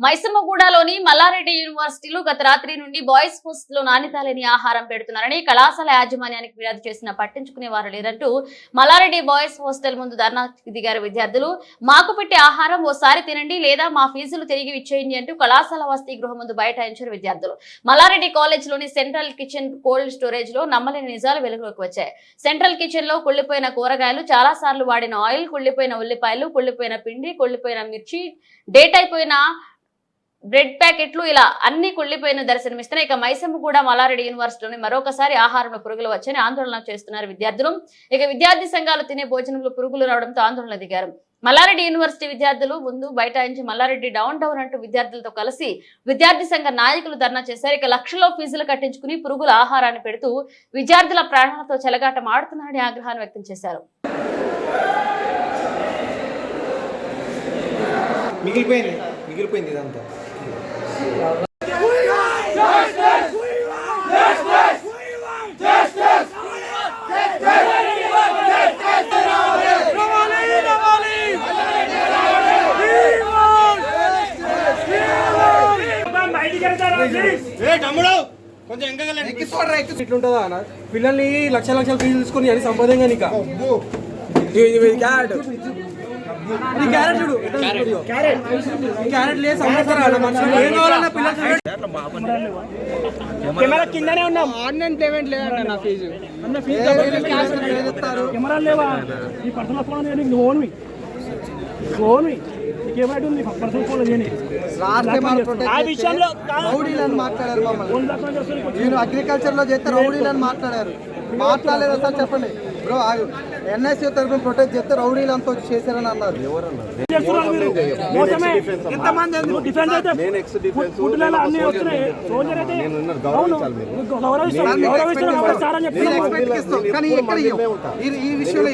మైసమ్మగూడలోని మల్లారెడ్డి యూనివర్సిటీలో గత రాత్రి నుండి బాయ్స్ హాస్టల్లో నాణ్యత లేని ఆహారం పెడుతున్నారని కళాశాల యాజమాన్యానికి ఫిర్యాదు చేసిన పట్టించుకునే వారు లేరంటూ మల్లారెడ్డి బాయ్స్ హాస్టల్ ముందు ధర్నా దిగారు విద్యార్థులు. మాకు పెట్టే ఆహారం ఓసారి తినండి లేదా మా ఫీజులు తిరిగి ఇచ్చేయండి అంటూ కళాశాల వసతి గృహం ముందు బైఠాయించారు విద్యార్థులు. మల్లారెడ్డి కాలేజ్లోని సెంట్రల్ కిచెన్ కోల్డ్ స్టోరేజ్లో నమ్మలేని నిజాలు వెలుగులోకి వచ్చాయి. సెంట్రల్ కిచెన్లో కుళ్ళిపోయిన కూరగాయలు చాలా సార్లు వాడిన ఆయిల్ కుళ్ళిపోయిన ఉల్లిపాయలు కుళ్ళిపోయిన పిండి కుళ్ళిపోయిన మిర్చి డేట్ అయిపోయిన బ్రెడ్ ప్యాకెట్లు ఇలా అన్ని కుళ్ళిపోయిన దర్శనమిస్తున్నాయి ఇక మైసమ్మ కూడా మల్లారెడ్డి యూనివర్సిటీలోని మరొకసారి ఆహారంలో పురుగులు వచ్చని ఆందోళన చేస్తున్నారు విద్యార్థులు. ఇక విద్యార్థి సంఘాలు తినే భోజనంలో పురుగులు రావడంతో ఆందోళన దిగారు. మల్లారెడ్డి యూనివర్సిటీ విద్యార్థులు ముందు బైఠాయించి మల్లారెడ్డి డౌన్ డౌన్ అంటూ విద్యార్థులతో కలిసి విద్యార్థి సంఘ నాయకులు ధర్నా చేశారు. ఇక లక్షల్లో ఫీజులు కట్టించుకుని పురుగుల ఆహారాన్ని పెడుతూ విద్యార్థుల ప్రాణాలతో చెలగాటం ఆడుతున్నారని ఆగ్రహాన్ని వ్యక్తం చేశారు. మిగిలిపోయింది మిగిలిపోయింది ఇదంతా. ఇట్లుంటుందా అన్న? పిల్లల్ని లక్ష లక్షల ఫీజు తీసుకొని అని సంపాదనగా నీకు ఇది క్యారెట్ చూడు క్యారెట్ క్యారెట్. లేదు సంవత్సరం అన్న మనుషులు ఏం కావాలన్నా పిల్లలు కెమెరా కిందనే ఉన్నాం. ఆన్లైన్ పేమెంట్ లేదండి నా ఫీజు అన్న ఫీజు కెమెరా లేవా? నీ పర్సనల్ ఫోన్ ఓన్వి ఓన్వి నీకేమైతే ఉంది? పర్సనల్ ఫోన్ చేయని ఆ విషయంలో కాదు. రౌడీలని మాట్లాడారు మమ్మల్ని. నేను అగ్రికల్చర్లో చేస్తే రౌడీలని మాట్లాడారు. మాట్లాడలేదు అసలు చెప్పండి. బ్రో ఎన్ఎస్యూ తరఫున ప్రొటెక్ట్ చేస్తే రౌడీలు అంతా వచ్చి చేశారని అన్నారు. ఈ- విషయంలో.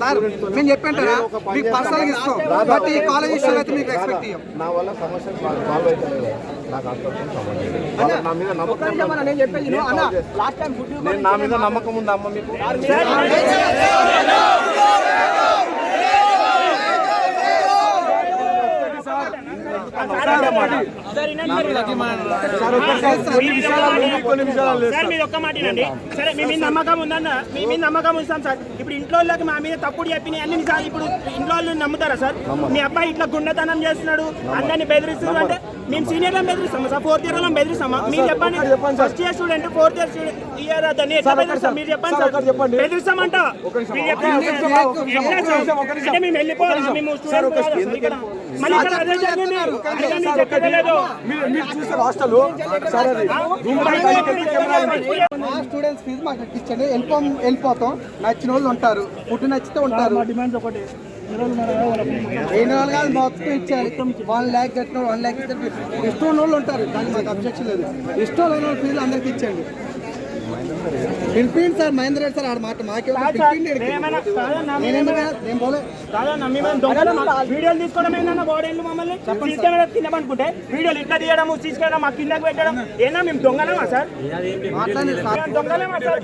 సార్ మేము చెప్పంటారా? మీకు పర్సనల్ ఇస్తాం బట్ ఈ కాలేజ్ విషయంలో అయితే మీకు ఎక్స్పెక్ట్ వల్ల సమస్య సాల్వ్ నాకు మీద నమ్మకం నేను నా మీద నమ్మకం ఉందా అమ్మ మీకు? لا لا لا సార్ మీరు ఒక్క మాట సరే మీ మీద నమ్మకం ఉందన్న మీ మీద నమ్మకం ఉంచాం సార్. ఇప్పుడు ఇంట్లో వాళ్ళకి మా మీద తప్పుడు చెప్పిన అన్ని నిజాలు ఇప్పుడు ఇంట్లో వాళ్ళు నమ్ముతారా సార్? మీ అబ్బాయి ఇట్లా గుండెతనం చేస్తున్నాడు అందరిని బెదిరిస్తున్నాడు అంటే మేము సీనియర్ బెదిరిస్తాం సార్? ఫోర్త్ ఇయర్లో బెదిరిస్తామా? మీరు చెప్పండి. First year student fourth year student year దాన్ని ఎట్లా బెదిరిస్తాం? మీరు చెప్పండి సార్ బెదిరిస్తామంట. సార్? అంటే మేము వెళ్ళిపోవాలి మేము స్టూడెంట్ కాదా సార్ ఇక్కడ? మళ్ళీ ఇక్కడ అదే జరిగింది అందుకని మీకు చెప్పలేదు మా స్టూడెంట్స్ ఫీజు మాకు ఇచ్చండి వెళ్ళిపో వెళ్ళిపోతాం. నచ్చిన వాళ్ళు ఉంటారు. ఫుడ్ నచ్చితే ఉంటారు. మా డిమాండ్స్ ఒకటి. ఎన్ని వాళ్ళు కాదు మొత్తం ఇచ్చారు. వన్ ల్యాక్ కట్టిన వన్ ల్యాక్ ఇష్టం ఉన్న వాళ్ళు ఉంటారు. దానికి మాకు అబ్జెక్షన్ లేదు. ఇష్టం లేని వాళ్ళ ఫీజులు అందరికి ఇచ్చండి పిలిపిండి సార్ మహేంద్ర రెడ్డి సార్ ఆడ మాట మాకే వీడియోలు తీసుకోవడం ఏంటన్నా బాడీలు మమ్మల్ని? తినమనుకుంటే వీడియోలు ఇట్లా తీయడం తీసుకెళ్ళడం మా కిందకి పెట్టడం ఏనా మేము దొంగలమా సార్? దొంగలమా సార్?